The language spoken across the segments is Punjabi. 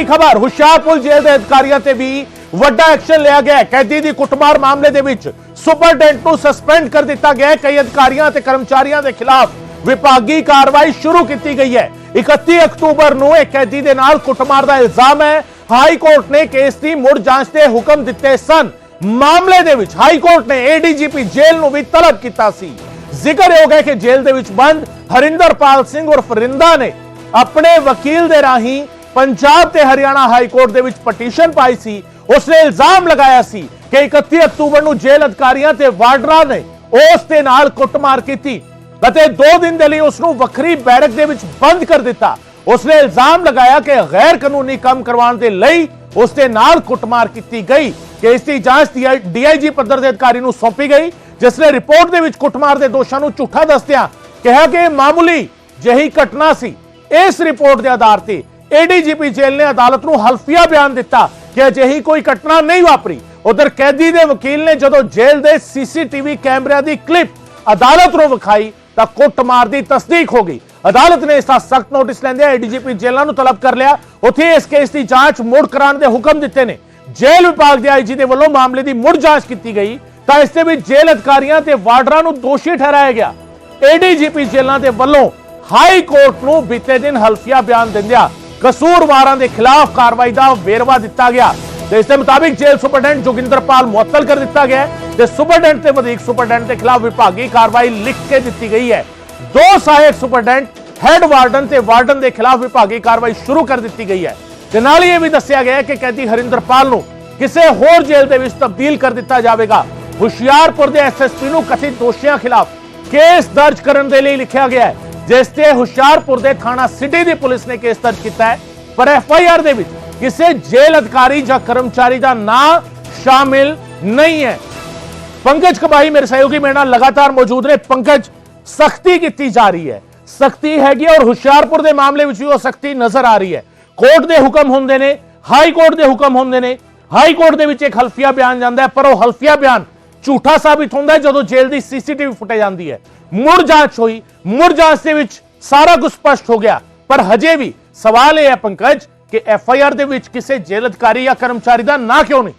ਵੱਡੀ ਖਬਰ, ਹੁਸ਼ਿਆਰਪੁਰ ਜੇਲ੍ਹ ਦੇ ਅਧਿਕਾਰੀਆਂ ਤੇ ਵੀ ਵੱਡਾ ਐਕਸ਼ਨ ਲਿਆ ਗਿਆ ਕੈਦੀ ਦੀ ਕੁੱਟਮਾਰ ਮਾਮਲੇ ਦੇ ਵਿੱਚ ਸੁਪਰਡੈਂਟ ਨੂੰ ਸਸਪੈਂਡ ਕਰ ਦਿੱਤਾ ਗਿਆ ਕਈ ਅਧਿਕਾਰੀਆਂ ਤੇ ਕਰਮਚਾਰੀਆਂ ਦੇ ਖਿਲਾਫ ਵਿਭਾਗੀ ਕਾਰਵਾਈ ਸ਼ੁਰੂ ਕੀਤੀ ਗਈ ਹੈ। 31 ਅਕਤੂਬਰ ਨੂੰ ਇੱਕ ਕੈਦੀ ਦੇ ਨਾਲ ਕੁੱਟਮਾਰ ਦਾ ਇਲਜ਼ਾਮ ਹੈ। ਹਾਈ ਕੋਰਟ ਨੇ ਕੇਸ ਦੀ ਮੁੜ ਜਾਂਚ ਦੇ ਹੁਕਮ ਦਿੱਤੇ ਸਨ। ਮਾਮਲੇ ਦੇ ਵਿੱਚ ਹਾਈ ਕੋਰਟ ਨੇ ਏਡੀਜੀਪੀ ਜੇਲ੍ਹ ਨੂੰ ਵੀ ਤਲਬ ਕੀਤਾ ਸੀ। ਜ਼ਿਕਰਯੋਗ ਹੈ ਕਿ ਜੇਲ੍ਹ ਦੇ ਵਿੱਚ ਬੰਦ ਹਰਿੰਦਰਪਾਲ ਸਿੰਘ ਉਰਫ ਫਰਿੰਦਾ ਨੇ ਆਪਣੇ ਵਕੀਲ ਦੇ ਰਾਹੀਂ ਪੰਜਾਬ ਤੇ ਹਰਿਆਣਾ ਹਾਈ ਕੋਰਟ ਦੇ ਵਿੱਚ ਪਟੀਸ਼ਨ ਪਾਈ ਸੀ। ਉਸਨੇ ਇਲਜ਼ਾਮ ਲਗਾਇਆ ਸੀ ਕਿ 31 ਅਕਤੂਬਰ ਨੂੰ ਜੇਲ੍ਹ ਅਧਿਕਾਰੀਆਂ ਤੇ ਵਾਰਡਰਾਂ ਨੇ ਉਸ ਦੇ ਨਾਲ ਕੁੱਟਮਾਰ ਕੀਤੀ ਅਤੇ 2 ਦਿਨ ਦੇ ਲਈ ਉਸ ਨੂੰ ਵੱਖਰੀ ਬੈਰਕ ਦੇ ਵਿੱਚ ਬੰਦ ਕਰ ਦਿੱਤਾ। ਉਸਨੇ ਇਲਜ਼ਾਮ ਲਗਾਇਆ ਕਿ ਗੈਰ ਕਾਨੂੰਨੀ ਕੰਮ ਕਰਵਾਉਣ ਦੇ ਲਈ ਉਸ ਦੇ ਨਾਲ ਕੁੱਟਮਾਰ ਕੀਤੀ ਗਈ ਕਿ ਇਸ ਦੀ ਜਾਂਚ ਡੀਆਈਜੀ ਪੱਧਰ ਦੇ ਅਧਿਕਾਰੀ ਨੂੰ ਸੌਂਪੀ ਗਈ, ਜਿਸ ਨੇ ਰਿਪੋਰਟ ਦੇ ਵਿੱਚ ਕੁੱਟਮਾਰ ਦੇ ਦੋਸ਼ਾਂ ਨੂੰ ਝੂਠਾ ਦੱਸਦਿਆਂ ਕਿਹਾ ਕਿ ਇਹ ਮਾਮੂਲੀ ਜਿਹੀ ਘਟਨਾ ਸੀ। ਇਸ ਰਿਪੋਰਟ ਦੇ ਆਧਾਰ ਤੇ ਏਡੀਜੀਪੀ ਜੇਲ੍ਹ ਨੇ ਅਦਾਲਤ ਨੂੰ ਹਲਫੀਆ ਬਿਆਨ ਦਿੱਤਾ ਕਿ ਅਜਿਹੀ ਕੋਈ ਘਟਨਾ ਨਹੀਂ ਵਾਪਰੀ। ਉਧਰ ਕੈਦੀ ਦੇ ਵਕੀਲ ਨੇ ਜਦੋਂ ਜੇਲ੍ਹ ਦੇ ਸੀਸੀਟੀਵੀ ਕੈਮਰਿਆਂ ਦੀ ਕਲਿੱਪ ਅਦਾਲਤ ਨੂੰ ਵਿਖਾਈ ਤਾਂ ਕੁੱਟਮਾਰ ਦੀ ਤਸਦੀਕ ਹੋ ਗਈ। ਅਦਾਲਤ ਨੇ ਇਸ ਦਾ ਸਖਤ ਨੋਟਿਸ ਲੈਂਦੇ ਏਡੀਜੀਪੀ ਜੇਲ੍ਹਾਂ ਨੂੰ ਤਲਬ ਕਰ ਲਿਆ। ਉੱਥੇ ਇਸ ਕੇਸ ਦੀ ਜਾਂਚ ਮੁੜ ਕਰਾਉਣ ਦੇ ਹੁਕਮ ਦਿੱਤੇ ਨੇ। ਜੇਲ੍ਹ ਵਿਭਾਗ ਦੇ ਆਈਜੀ ਦੇ ਵੱਲੋਂ ਮਾਮਲੇ ਦੀ ਮੁੜ ਜਾਂਚ ਕੀਤੀ ਗਈ ਤਾਂ ਇਸ ਦੇ ਵਿੱਚ ਜੇਲ੍ਹ ਅਧਿਕਾਰੀਆਂ ਤੇ ਵਾਰਡਰਾਂ ਨੂੰ ਦੋਸ਼ੀ ਠਹਿਰਾਇਆ ਗਿਆ। ਏਡੀਜੀਪੀ ਜੇਲ੍ਹਾਂ ਦੇ ਵੱਲੋਂ ਹਾਈ ਕੋਰਟ ਨੂੰ ਬੀਤੇ ਦਿਨ ਹਲਫੀਆ ਬਿਆਨ ਦਿੰਦਿਆਂ ਕਸੂਰਵਾਰਾਂ ਦੇ ਖਿਲਾਫ ਕਾਰਵਾਈ ਦਾ ਵੇਰਵਾ ਦਿੱਤਾ ਗਿਆ ਤੇ ਇਸ ਦੇ ਮੁਤਾਬਿਕ ਜੇਲ੍ਹ ਸੁਪਰਡੈਂਟ ਜੋਗਿੰਦਰਪਾਲ ਮੁਅੱਤਲ ਕਰ ਦਿੱਤਾ ਗਿਆ ਤੇ ਸੁਪਰਡੈਂਟ ਤੇ ਵਧੀਕ ਸੁਪਰਡੈਂਟ ਦੇ ਖਿਲਾਫ ਵਿਭਾਗੀ ਕਾਰਵਾਈ ਲਿਖ ਕੇ ਦਿੱਤੀ ਗਈ ਹੈ। ਦੋ ਸਹਾਇਕ ਸੁਪਰਡੈਂਟ, ਹੈੱਡ ਵਾਰਡਨ ਤੇ ਵਾਰਡਨ ਦੇ ਖਿਲਾਫ ਵਿਭਾਗੀ ਕਾਰਵਾਈ ਸ਼ੁਰੂ ਕਰ ਦਿੱਤੀ ਗਈ ਹੈ। ਤੇ ਨਾਲ ਹੀ ਇਹ ਵੀ ਦੱਸਿਆ ਗਿਆ ਕਿ ਕੈਦੀ ਹਰਿੰਦਰਪਾਲ ਨੂੰ ਕਿਸੇ ਹੋਰ ਜੇਲ੍ਹ ਦੇ ਵਿੱਚ ਤਬਦੀਲ ਕਰ ਦਿੱਤਾ ਜਾਵੇਗਾ। ਹੁਸ਼ਿਆਰਪੁਰ ਦੇ ਐਸਐਸਪੀ ਨੂੰ ਕਥਿਤ ਦੋਸ਼ੀਆਂ ਖਿਲਾਫ ਕੇਸ ਦਰਜ ਕਰਨ ਦੇ ਲਈ ਲਿਖਿਆ ਗਿਆ ਹੈ। ਜਿਸ ਤੇ ਹੁਸ਼ਿਆਰਪੁਰ ਦੇ ਥਾਣਾ ਸਿਟੀ ਦੀ ਪੁਲਿਸ ਨੇ ਕੇਸ ਦਰਜ ਕੀਤਾ ਹੈ, ਪਰ ਐਫਆਈਆਰ ਦੇ ਵਿੱਚ ਕਿਸੇ ਜੇਲ੍ਹ ਅਧਿਕਾਰੀ ਜਾਂ ਕਰਮਚਾਰੀ ਦਾ ਨਾਂ ਸ਼ਾਮਿਲ ਨਹੀਂ ਹੈ। ਪੰਕਜ ਕਬਾਈ ਮੇਰੇ ਸਹਿਯੋਗੀ ਮੇਰੇ ਨਾਲ ਲਗਾਤਾਰ ਮੌਜੂਦ ਨੇ। ਪੰਕਜ, ਸਖਤੀ ਕੀਤੀ ਜਾ ਰਹੀ ਹੈ। ਸਖਤੀ ਹੈਗੀ ਹੈ ਔਰ ਹੁਸ਼ਿਆਰਪੁਰ ਦੇ ਮਾਮਲੇ ਵਿੱਚ ਵੀ ਉਹ ਸਖਤੀ ਨਜ਼ਰ ਆ ਰਹੀ ਹੈ। ਕੋਰਟ ਦੇ ਹੁਕਮ ਹੁੰਦੇ ਨੇ, ਹਾਈ ਕੋਰਟ ਦੇ ਹੁਕਮ ਹੁੰਦੇ ਨੇ। ਹਾਈ ਕੋਰਟ ਦੇ ਵਿੱਚ ਇੱਕ ਹਲਫੀਆ ਬਿਆਨ ਜਾਂਦਾ ਹੈ, ਪਰ ਉਹ ਹਲਫੀਆ ਬਿਆਨ ਝੂਠਾ ਸਾਬਿਤ ਹੁੰਦਾ ਹੈ ਜਦੋਂ ਜੇਲ੍ਹ ਦੀ ਸੀਸੀਟੀਵੀ ਫੁਟੇਜ ਜਾਂਦੀ ਹੈ। ਮੁੜ ਜਾਂਚ ਹੋਈ ਮੁੜ ਜਾਂਚ ਦੇ ਵਿੱਚ ਸਾਰਾ ਕੁਝ ਸਪਸ਼ਟ ਹੋ ਗਿਆ। ਪਰ ਹਜੇ ਵੀ ਸਵਾਲ ਇਹ ਹੈ ਪੰਕਜ ਕਿ ਐਫਆਈਆਰ ਦੇ ਵਿੱਚ ਕਿਸੇ ਜੇਲ੍ਹ ਅਧਿਕਾਰੀ ਜਾਂ ਕਰਮਚਾਰੀ ਦਾ ਨਾਂ ਕਿਉਂ ਨਹੀਂ?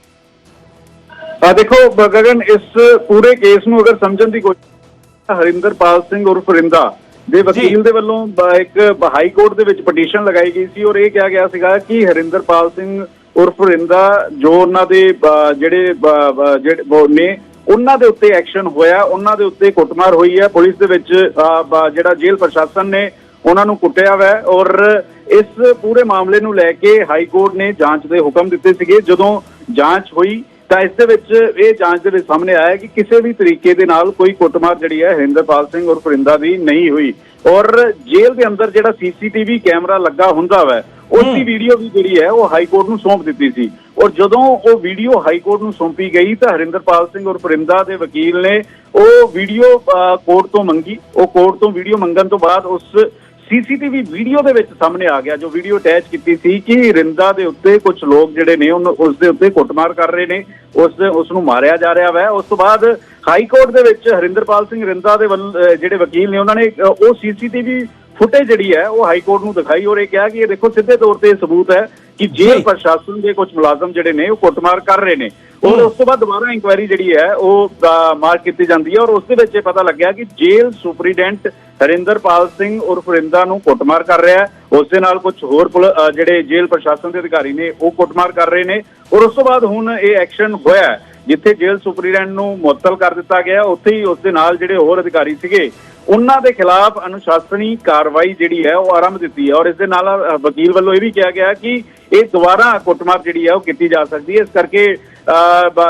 ਆ ਦੇਖੋ ਗਗਨ ਇਸ ਪੂਰੇ ਕੇਸ ਨੂੰ ਅਗਰ ਸਮਝਣ ਦੀ ਕੋਸ਼ਿਸ਼ ਹਰਿੰਦਰਪਾਲ ਸਿੰਘ ਉਰਫ ਰਿੰਦਾ ਦੇ ਵਕੀਲ ਦੇ ਵੱਲੋਂ ਇੱਕ ਹਾਈ ਕੋਰਟ ਦੇ ਵਿੱਚ ਪਟੀਸ਼ਨ ਲਗਾਈ ਗਈ ਸੀ ਔਰ ਇਹ ਕਿਹਾ ਗਿਆ ਸੀਗਾ ਕਿ ਹਰਿੰਦਰਪਾਲ ਸਿੰਘ ਉਰਫ ਰਿੰਦਾ ਜੋ ਉਹਨਾਂ ਦੇ ਜਿਹੜੇ ਨੇ ਉਹਨਾਂ ਦੇ ਉੱਤੇ ਐਕਸ਼ਨ ਹੋਇਆ, ਉਹਨਾਂ ਦੇ ਉੱਤੇ ਕੁੱਟਮਾਰ ਹੋਈ ਹੈ। ਪੁਲਿਸ ਦੇ ਵਿੱਚ ਜਿਹੜਾ ਜੇਲ੍ਹ ਪ੍ਰਸ਼ਾਸਨ ਨੇ ਉਹਨਾਂ ਨੂੰ ਕੁੱਟਿਆ ਹੋਇਆ ਔਰ ਇਸ ਪੂਰੇ ਮਾਮਲੇ ਨੂੰ ਲੈ ਕੇ ਹਾਈ ਕੋਰਟ ਨੇ ਜਾਂਚ ਦੇ ਹੁਕਮ ਦਿੱਤੇ ਸੀਗੇ। ਜਦੋਂ ਜਾਂਚ ਹੋਈ ਤਾਂ ਇਸ ਦੇ ਵਿੱਚ ਇਹ ਜਾਂਚ ਦੇ ਵਿੱਚ ਸਾਹਮਣੇ ਆਇਆ ਕਿ ਕਿਸੇ ਵੀ ਤਰੀਕੇ ਦੇ ਨਾਲ ਕੋਈ ਕੁੱਟਮਾਰ ਜਿਹੜੀ ਹੈ ਹਰਿੰਦਰਪਾਲ ਸਿੰਘ ਔਰ ਫਰਿੰਦਾ ਦੀ ਨਹੀਂ ਹੋਈ। ਔਰ ਜੇਲ੍ਹ ਦੇ ਅੰਦਰ ਜਿਹੜਾ ਸੀਸੀਟੀਵੀ ਕੈਮਰਾ ਲੱਗਾ ਹੁੰਦਾ ਵਾ ਉਸ ਦੀ ਵੀਡੀਓ ਵੀ ਜਿਹੜੀ ਹੈ ਉਹ ਹਾਈ ਕੋਰਟ ਨੂੰ ਸੌਂਪ ਦਿੱਤੀ ਸੀ। ਔਰ ਜਦੋਂ ਉਹ ਵੀਡੀਓ ਹਾਈ ਕੋਰਟ ਨੂੰ ਸੌਂਪੀ ਗਈ ਤਾਂ ਹਰਿੰਦਰਪਾਲ ਸਿੰਘ ਔਰ ਫਰਿੰਦਾ ਦੇ ਵਕੀਲ ਨੇ ਉਹ ਵੀਡੀਓ ਕੋਰਟ ਤੋਂ ਮੰਗੀ। ਉਹ ਕੋਰਟ ਤੋਂ ਵੀਡੀਓ ਮੰਗਣ ਤੋਂ ਬਾਅਦ ਉਸ ਸੀਸੀਟੀਵੀ ਵੀਡੀਓ ਦੇ ਵਿੱਚ ਸਾਹਮਣੇ ਆ ਗਿਆ ਜੋ ਵੀਡੀਓ ਅਟੈਚ ਕੀਤੀ ਸੀ ਕਿ ਰਿੰਦਾ ਦੇ ਉੱਤੇ ਕੁਝ ਲੋਕ ਜਿਹੜੇ ਨੇ ਉਹਨੂੰ ਉਸ ਦੇ ਉੱਤੇ ਕੁੱਟਮਾਰ ਕਰ ਰਹੇ ਨੇ ਉਸ ਉਸ ਨੂੰ ਮਾਰਿਆ ਜਾ ਰਿਹਾ ਵੈ ਉਸ ਤੋਂ ਬਾਅਦ ਹਾਈ ਕੋਰਟ ਦੇ ਵਿੱਚ ਹਰਿੰਦਰਪਾਲ ਸਿੰਘ ਰਿੰਦਾ ਦੇ ਵੱਲ ਜਿਹੜੇ ਵਕੀਲ ਨੇ ਉਹਨਾਂ ਨੇ ਉਹ ਸੀਸੀਟੀਵੀ ਫੁਟੇਜ ਜਿਹੜੀ ਹੈ ਉਹ ਹਾਈ ਕੋਰਟ ਨੂੰ ਦਿਖਾਈ ਔਰ ਇਹ ਕਿਹਾ ਕਿ ਇਹ ਦੇਖੋ ਸਿੱਧੇ ਤੌਰ ਤੇ ਸਬੂਤ ਹੈ ਕਿ ਜੇਲ੍ਹ ਜੀ। ਪ੍ਰਸ਼ਾਸਨ ਦੇ ਕੁਝ ਮੁਲਾਜ਼ਮ ਜਿਹੜੇ ਨੇ ਉਹ ਕੁੱਟਮਾਰ ਕਰ ਰਹੇ ਨੇ ਔਰ ਉਸ ਤੋਂ ਬਾਅਦ ਦੁਬਾਰਾ ਇਨਕੁਆਇਰੀ ਜਿਹੜੀ ਹੈ ਉਹ ਮਾਰਕ ਕੀਤੀ ਜਾਂਦੀ ਹੈ ਔਰ ਉਸ ਦੇ ਵਿੱਚ ਇਹ ਪਤਾ ਲੱਗਿਆ ਕਿ ਜੇਲ੍ਹ ਸੁਪਰੀਡੈਂਟ ਹਰਿੰਦਰਪਾਲ ਸਿੰਘ ਉਰਫ ਰਿੰਦਾ ਨੂੰ ਕੁੱਟਮਾਰ ਕਰ ਰਿਹਾ ਹੈ। ਉਸ ਦੇ ਨਾਲ ਕੁਝ ਹੋਰ ਜਿਹੜੇ ਜੇਲ੍ਹ ਪ੍ਰਸ਼ਾਸਨ ਦੇ ਅਧਿਕਾਰੀ ਨੇ ਉਹ ਕੁੱਟਮਾਰ ਕਰ ਰਹੇ ਨੇ। ਔਰ ਉਸ ਤੋਂ ਬਾਅਦ ਹੁਣ ਇਹ ਐਕਸ਼ਨ ਹੋਇਆ। ਜਿੱਥੇ ਜੇਲ੍ਹ ਸੁਪਰੀਡੈਂਟ ਨੂੰ ਮੁਅੱਤਲ ਕਰ ਦਿੱਤਾ ਗਿਆ ਉੱਥੇ ਹੀ ਉਸ ਦੇ ਨਾਲ ਜਿਹੜੇ ਹੋਰ ਅਧਿਕਾਰੀ ਸੀਗੇ ਉਹਨਾਂ ਦੇ ਖਿਲਾਫ ਅਨੁਸ਼ਾਸਨੀ ਕਾਰਵਾਈ ਜਿਹੜੀ ਹੈ ਉਹ ਆਰੰਭ ਦਿੱਤੀ ਹੈ। ਔਰ ਇਸ ਦੇ ਨਾਲ ਵਕੀਲ ਵੱਲੋਂ ਇਹ ਵੀ ਕਿਹਾ ਗਿਆ ਕਿ ਇਹ ਦੁਬਾਰਾ ਕੁੱਟਮਾਰ ਜਿਹੜੀ ਹੈ ਉਹ ਕੀਤੀ ਜਾ ਸਕਦੀ ਹੈ। ਇਸ ਕਰਕੇ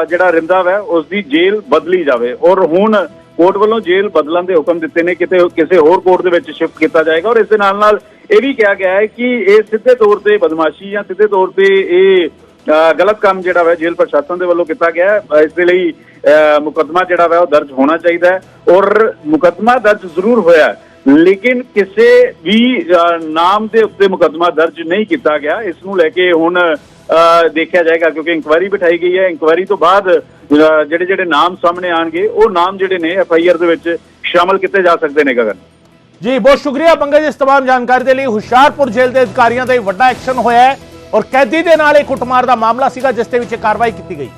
ਜਿਹੜਾ ਰਿੰਦਾ ਹੈ ਉਸ ਦੀ ਜੇਲ੍ਹ ਬਦਲੀ ਜਾਵੇ। ਔਰ ਹੁਣ ਕੋਰਟ ਵੱਲੋਂ ਜੇਲ੍ਹ ਬਦਲਣ ਦੇ ਹੁਕਮ ਦਿੱਤੇ ਨੇ ਕਿਤੇ ਕਿਸੇ ਹੋਰ ਕੋਰਟ ਦੇ ਵਿੱਚ ਸ਼ਿਫਟ ਕੀਤਾ ਜਾਏਗਾ। ਔਰ ਇਸ ਦੇ ਨਾਲ ਨਾਲ ਇਹ ਵੀ ਕਿਹਾ ਗਿਆ ਹੈ ਕਿ ਇਹ ਸਿੱਧੇ ਤੌਰ ਤੇ ਬਦਮਾਸ਼ੀ ਜਾਂ ਸਿੱਧੇ ਤੌਰ ਤੇ ਇਹ ਅਹ ਗਲਤ ਕੰਮ ਜਿਹੜਾ ਹੈ ਜੇਲ੍ਹ ਪ੍ਰਸ਼ਾਸਨ ਦੇ ਵੱਲੋਂ ਕੀਤਾ ਗਿਆ ਹੈ। ਇਸ ਦੇ ਲਈ ਅਹ ਮੁਕੱਦਮਾ ਜਿਹੜਾ ਹੈ ਉਹ ਦਰਜ ਹੋਣਾ ਚਾਹੀਦਾ ਹੈ। ਔਰ ਮੁਕੱਦਮਾ ਦਰਜ ਜ਼ਰੂਰ ਹੋਇਆ ਹੈ, ਲੇਕਿਨ ਕਿਸੇ ਵੀ ਅਹ, ਨਾਮ ਦੇ ਉੱਤੇ ਮੁਕੱਦਮਾ ਦਰਜ ਨਹੀਂ ਕੀਤਾ ਗਿਆ ਇਸ ਨੂੰ ਲੈ ਕੇ ਹੁਣ ਅਹ, ਦੇਖਿਆ ਜਾਏਗਾ ਕਿਉਂਕਿ ਇਨਕੁਆਇਰੀ ਬਿਠਾਈ ਗਈ ਹੈ ਇਨਕੁਆਇਰੀ ਤੋਂ ਬਾਅਦ ਅਹ, ਜਿਹੜੇ ਜਿਹੜੇ ਨਾਮ ਸਾਹਮਣੇ ਆਣਗੇ ਉਹ ਨਾਮ ਜਿਹੜੇ ਨੇ ਐਫ ਆਈ ਆਰ ਦੇ ਵਿੱਚ ਸ਼ਾਮਲ ਕੀਤੇ ਜਾ ਸਕਦੇ ਨੇ ਗਗਨ ਜੀ ਬਹੁਤ ਸ਼ੁਕਰੀਆ ਪੰਕਜ ਇਸ तमाम ਜਾਣਕਾਰੀ ਦੇ ਲਈ ਹੁਸ਼ਿਆਰਪੁਰ ਜੇਲ੍ਹ ਦੇ ਅਧਿਕਾਰੀਆਂ ਦਾ ਇਹ ਵੱਡਾ ਐਕਸ਼ਨ ਹੋਇਆ ਹੈ ਔਰ ਕੈਦੀ ਦੇ ਨਾਲ ਇਹ ਕੁੱਟਮਾਰ ਦਾ ਮਾਮਲਾ ਸੀਗਾ ਜਿਸ ਦੇ ਵਿੱਚ ਇਹ ਕਾਰਵਾਈ ਕੀਤੀ ਗਈ